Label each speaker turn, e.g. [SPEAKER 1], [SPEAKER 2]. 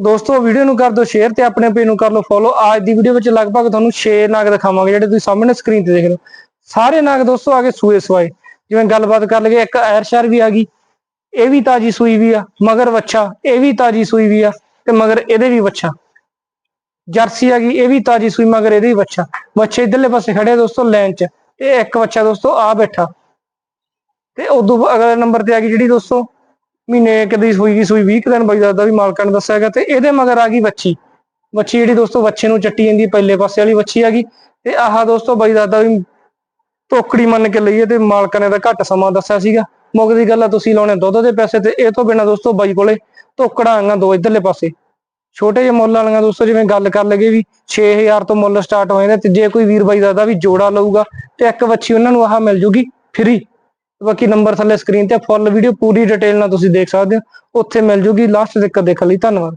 [SPEAKER 1] ਦੋਸਤੋ ਵੀਡੀਓ ਨੂੰ ਕਰ ਦਿਓ ਸ਼ੇਅਰ ਤੇ ਆਪਣੇ ਪੇਜ ਨੂੰ ਕਰ ਲਓ ਫੋਲੋ ਅੱਜ ਦੀ ਵੀਡੀਓ ਵਿੱਚ ਲਗਭਗ ਤੁਹਾਨੂੰ 6 ਨਾਗ ਦਿਖਾਵਾਂਗੇ, ਜਿਹੜੇ ਤੁਸੀਂ ਸਾਹਮਣੇ ਸਕਰੀਨ ਤੇ ਦੇਖ ਰਹੇ ਹੋ। ਸਾਰੇ ਨਾਗ ਦੋਸਤੋ, ਆ ਗਏ ਸੂਏ ਸਵਾਏ। ਜਿਵੇਂ ਗੱਲਬਾਤ ਕਰ ਲਈਏ, ਇੱਕ ਐਰਸ਼ਰ ਵੀ ਆ ਗਈ, ਇਹ ਵੀ ਤਾਜੀ ਸੂਈ ਵੀ ਆ, ਮਗਰ ਵੱਛਾ, ਇਹ ਵੀ ਤਾਜੀ ਸੂਈ ਵੀ ਆ, ਤੇ ਮਗਰ ਇਹਦੇ ਵੀ ਵੱਛਾ। ਜਰਸੀ ਆ ਗਈ, ਇਹ ਵੀ ਤਾਜੀ ਸੂਈ, ਮਗਰ ਇਹਦੇ ਵੀ ਵੱਛਾ। ਵੱਛੇ ਇਧਰਲੇ ਪਾਸੇ ਖੜੇ ਦੋਸਤੋ, ਲਾਈਨ 'ਚ। ਇਹ ਇੱਕ ਵੱਛਾ ਦੋਸਤੋ, ਆ ਬੈਠਾ। ਤੇ ਉਦੋਂ ਅਗਲੇ ਨੰਬਰ ਤੇ ਆ ਗਈ ਜਿਹੜੀ ਦੋਸਤੋ ਮਹੀਨੇ ਕਦੀ ਸੂਈ ਦੀ ਸੂਈ 20 ਕੁ ਦਿਨ ਬਾਈ ਦਾਦਾ ਵੀ ਮਾਲਕਾਂ ਨੇ ਦੱਸਿਆ ਹੈਗਾ ਤੇ ਇਹਦੇ ਮਗਰ ਆ ਗਈ ਵੱਛੀ। ਵੱਛੀ ਜਿਹੜੀ ਦੋਸਤੋ ਵੱਛੇ ਨੂੰ ਚੱਟੀ ਜਾਂਦੀ ਹੈ, ਪਹਿਲੇ ਪਾਸੇ ਵਾਲੀ ਵੱਛੀ ਆ ਗਈ। ਤੇ ਆਹ ਦੋਸਤੋ ਬਾਈ ਦਾਦਾ ਵੀ ਟੋਕੜੀ ਮੰਨ ਕੇ ਲਈਏ ਤੇ ਮਾਲਕਾਂ ਨੇ ਤਾਂ ਘੱਟ ਸਮਾਂ ਦੱਸਿਆ ਸੀਗਾ। ਮੁੱਕ ਦੀ ਗੱਲ ਆ ਤੁਸੀਂ ਲਾਉਣੇ ਦੁੱਧ ਦੇ ਪੈਸੇ ਤੇ ਇਹ ਤੋਂ ਬਿਨਾ ਦੋਸਤੋ ਬਾਈ ਕੋਲੇ ਟੋਕੜਾਂ ਆਂਗਾ ਦੋ ਇਧਰਲੇ ਪਾਸੇ। ਛੋਟੇ ਜਿਹੇ ਮੁੱਲ ਵਾਲੀਆਂ ਦੋਸਤੋ ਜਿਵੇਂ ਗੱਲ ਕਰ ਲਗੇ ਵੀ 6000 ਤੋਂ ਮੁੱਲ ਸਟਾਰਟ ਹੋ ਜਾਂਦੇ ਤੇ ਜੇ ਕੋਈ ਵੀਰ ਬਾਈ ਦਾਦਾ ਵੀ ਜੋੜਾ ਲਊਗਾ ਤੇ ਇੱਕ ਵੱਛੀ ਉਹਨਾਂ ਨੂੰ ਆਹ ਮਿਲ ਜੂਗੀ ਫ੍ਰੀ ਬਾਕੀ ਨੰਬਰ ਥੱਲੇ ਸਕਰੀਨ ਤੇ ਫੁੱਲ ਵੀਡੀਓ ਪੂਰੀ ਡਿਟੇਲ ਨਾਲ ਤੁਸੀਂ ਦੇਖ ਸਕਦੇ ਹੋ। ਉੱਥੇ ਮਿਲ ਜੂਗੀ ਲਾਸਟ ਤੱਕ ਦੇਖਣ ਲਈ। ਧੰਨਵਾਦ।